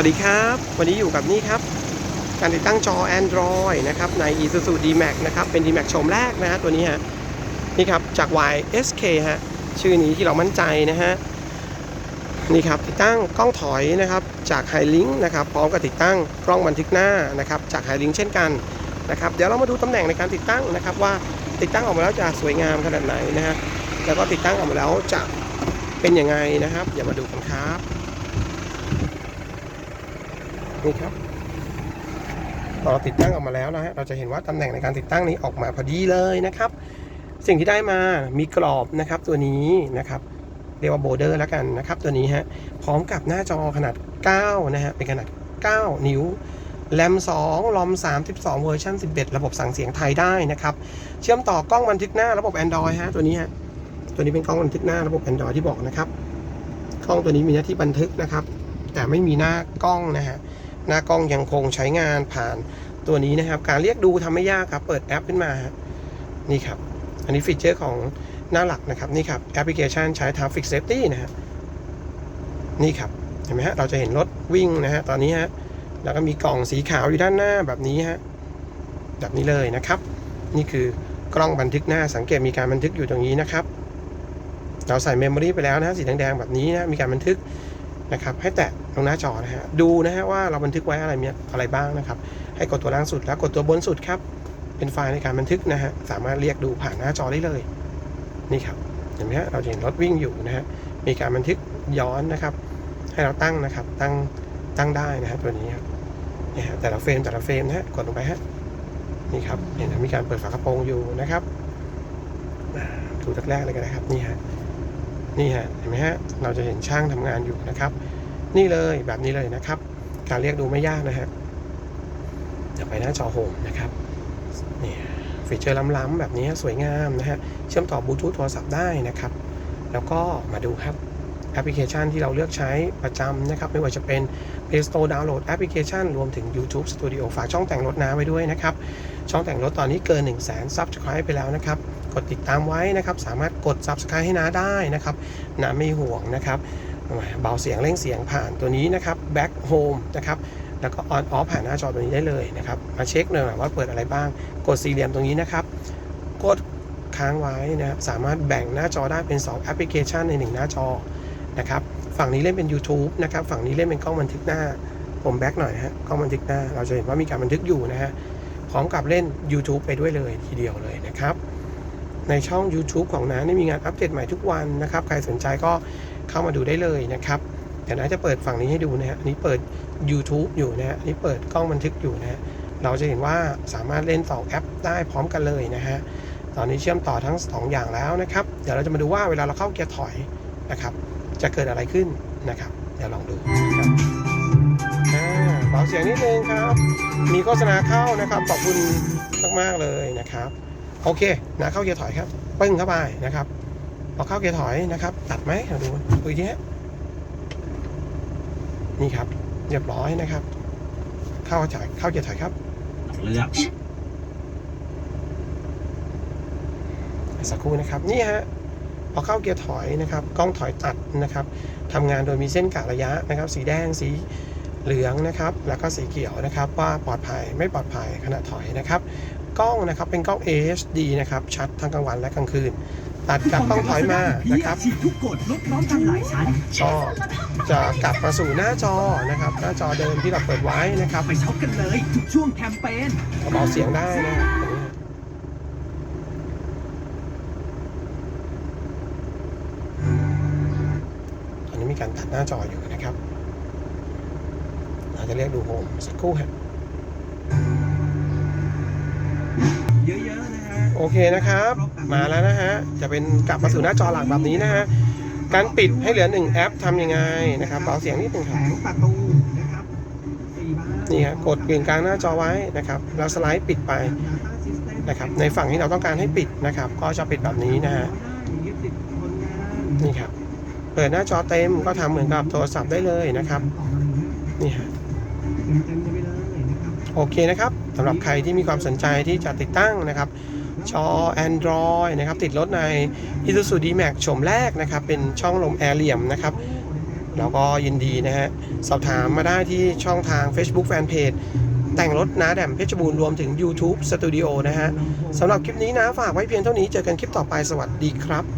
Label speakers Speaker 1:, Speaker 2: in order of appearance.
Speaker 1: วัสดีครับ วันนี้อยู่กับนี่ครับ การติดตั้งจอ Android นะครับ ใน Isuzu D-Max นะครับ เป็น D-Max โฉมแรกนะฮะตัวนี้ฮะ นี่ครับ จาก YSK ฮะ ชื่อนี้ที่เรามั่นใจนะฮะ นี่ครับ ติดตั้งกล้องถอยนะครับ จาก h i l i n k นะครับ พร้อมกับติดตั้งกล้องบันทึกหน้านะครับ จาก h i l i n k เช่นกันนะครับ เดี๋ยวเรามาดูตำแหน่งในการติดตั้งนะครับ ว่าติดตั้งออกมาแล้วจะสวยงามขนาดไหนนะฮะ แล้วก็ติดตั้งออกมาแล้วจะเป็นยังไงนะครับเดี๋ยวมาดูกันครับ นี่ครับพอเราติดตั้งออกมาแล้วนะฮะเราจะเห็นว่าตำแหน่งในการติดตั้งนี้ออกมาพอดีเลยนะครับ สิ่งที่ได้มามีกรอบนะครับตัวนี้นะครับเรียกว่าโบเดอร์แล้วกันนะครับตัวนี้ฮะพร้อมกับหน้าจอขนาด 9 นะฮะเป็นขนาด 9 นิ้วแรม2ลอม 32 เวอร์ชัน11 ระบบสั่งเสียงไทยได้นะครับ เชื่อมต่อกล้องบันทึกหน้าระบบ Android ฮะตัวนี้ฮะตัวนี้เป็นกล้องบันทึกหน้าระบบ Android ที่บอกนะครับกล้องตัวนี้มีหน้าที่บันทึกนะครับ แต่ไม่มีหน้ากล้องนะฮะ หน้ากล้องยังคงใช้งานผ่านตัวนี้นะครับ การเรียกดูทำไม่ยากครับ เปิดแอปขึ้นมา นี่ครับ อันนี้ฟีเจอร์ของหน้าหลักนะครับ นี่ครับแอปพลิเคชันใช้ Traffic Safety นะฮะนี่ครับ เห็นไหมฮะ เราจะเห็นรถวิ่งนะฮะ ตอนนี้ฮะ แล้วก็มีกล่องสีขาวอยู่ด้านหน้าแบบนี้ฮะ แบบนี้เลยนะครับ นี่คือกล้องบันทึกหน้า สังเกตมีการบันทึกอยู่ตรงนี้นะครับ เราใส่เมมโมรีไปแล้วนะฮะ สีแดงๆแบบนี้นะ มีการบันทึก นะครับ ให้แตะตรงหน้าจอนะฮะ ดูนะฮะว่าเราบันทึกไว้อะไรมีอะไรบ้างนะครับ ให้กดตัวล่างสุดแล้วกดตัวบนสุดครับ เป็นไฟล์ในการบันทึกนะฮะ สามารถเรียกดูผ่านหน้าจอได้เลย นี่ครับ เห็นไหมฮะ เราจะเห็นรถวิ่งอยู่นะฮะ มีการบันทึกย้อนนะครับ ให้เราตั้งนะครับ ตั้ง ตั้งได้นะฮะตัวนี้ครับเนี่ยฮะแต่ละเฟรมแต่ละเฟรมนะฮะ กดลงไปฮะ นี่ครับ เห็นไหมมีการเปิดฝากระโปรงอยู่นะครับอ่าดูแรกๆเลยกันนะครับ นี่ฮะ นี่ฮะเห็นไหมฮะเราจะเห็นช่างทำงานอยู่นะครับ นี่เลยแบบนี้เลยนะครับ การเรียกดูไม่ยากนะฮะเดี๋ยวไปหน้าจอโฮมนะครับนี่ฟีเจอร์ล้ำๆแบบนี้สวยงามนะฮะเชื่อมต่อบลูทูธโทรศัพท์ได้นะครับ แล้วก็มาดูครับแอปพลิเคชันที่เราเลือกใช้ประจำนะครับ ไม่ว่าจะเป็น Play Store ดาวน์โหลดแอปพลิเคชัน รวมถึง YouTube Studio ฝากช่องแต่งรถน้าไว้ด้วยนะครับ ช่องแต่งรถตอนนี้เกิน 1 0 0 0 0แสน Subscribe ไปแล้วนะครับ กดติดตามไว้นะครับ สามารถกด Subscribe ให้น้าได้นะครับน้าไม่ห่วงนะครับเบาเสียงเร่งเสียงผ่านตัวนี้นะครับ Back Home นะครับแล้วก็ On Off ผ่านหน้าจอตัวนี้ได้เลยนะครับ มาเช็คหน่อยว่าเปิดอะไรบ้าง กดสี่เหลี่ยมตรงนี้นะครับ กดค้างไว้นะครับ สามารถแบ่งหน้าจอได้เป็น 2 แอปพลิเคชันใน 1 หน้าจอนะครับ ฝั่งนี้เล่นเป็น YouTube นะครับ ฝั่งนี้เล่นเป็นกล้องบันทึกหน้า ผมแบ็กหน่อยฮะ กล้องบันทึกหน้า เราจะเห็นว่ามีการบันทึกอยู่นะฮะ พร้อมกับเล่น YouTube ไปด้วยเลยทีเดียวเลยนะครับ ในช่อง YouTube ของน้านี่มีงานอัปเดตใหม่ทุกวันนะครับ ใครสนใจก็เข้ามาดูได้เลยนะครับเดี๋ยวน้าจะเปิดฝั่งนี้ให้ดูนะฮะอันนี้เปิด YouTube อยู่นะฮะอันนี้เปิดกล้องบันทึกอยู่นะฮะเราจะเห็นว่าสามารถเล่นสองแอปได้พร้อมกันเลยนะฮะตอนนี้เชื่อมต่อทั้งสองอย่างแล้วนะครับ เดี๋ยวเราจะมาดูว่าเวลาเราเข้าเกียร์ถอยนะครับ จะเกิดอะไรขึ้นนะครับ เดี๋ยวลองดูนะครับอ่าเบาเสียงนิดนึงครับ มีโฆษณาเข้านะครับ ขอบคุณมาก ๆ เลยนะครับ โอเคนะเข้าเกียร์ถอยครับปึ้งเข้าไปนะครับพอเข้าเกียร์ถอยนะครับ ตัดไหมเราดูดูทีฮะนี่ครับเรียบร้อยนะครับ เข้าถอยเข้าเกียร์ถอยครับ
Speaker 2: เลือก
Speaker 1: สักครู่นะครับนี่ฮะพอเข้าเกียร์ถอยนะครับ กล้องถอยตัดนะครับทำงานโดยมีเส้นกะระยะนะครับ สีแดงสี เหลืองนะครับ แล้วก็สีเขียวนะครับว่าปลอดภัยไม่ปลอดภัยขณะถอยนะครับ กล้องนะครับเป็นกล้อง HD นะครับชัดทั้งกลางวันและกลางคืน ตัดกับกล้องถอยมานะครับ
Speaker 2: ฉีดทุกกดลดพร้อมกันหลายชั้น
Speaker 1: ก็จะกลับมาสู่หน้าจอนะครับ หน้าจอเดิมที่เราเปิดไว้นะครับ
Speaker 2: ไปช็อปกันเลยทุกช่วงแคมเปญ
Speaker 1: เบาเสียงได้นะครับตอนนี้มีการตัดหน้าจออยู่นะครับเรา จะเรียกดูโฮมสักครู่ครับ
Speaker 2: เยอะๆนะฮะ
Speaker 1: โอเคนะครับ มาแล้วนะฮะ จะเป็นกลับมาสู่หน้าจอหลักแบบนี้นะฮะ การปิดให้เหลือหนึ่งแอปทำยังไงนะครับเบาเสียงนิดนึงครับ
Speaker 2: แผงประตูนะครับสี่บ้าน
Speaker 1: นี่ฮะกดกึ่งกลางหน้าจอไว้นะครับแล้วสไลด์ปิดไปนะครับ ในฝั่งที่เราต้องการให้ปิดนะครับ ก็จะปิดแบบนี้นะฮะนี่ครับ เปิดหน้าจอเต็มก็ทำเหมือนกับโทรศัพท์ได้เลยนะครับ นี่ฮะ โอเคนะครับสำหรับใครที่มีความสนใจที่จะติดตั้งนะครับจอ Android นะครับติดรถใน Isuzu D-Max โฉมแรกนะครับ เป็นช่องลมแอร์เหลี่ยมนะครับแล้วก็ยินดีนะฮะ สอบถามมาได้ที่ช่องทาง Facebook Fanpage แต่งรถนาแดมเพชรบูรณ์รวมถึง YouTube Studio นะฮะสำหรับคลิปนี้นะ ฝากไว้เพียงเท่านี้เจอกันคลิปต่อไปสวัสดีครับ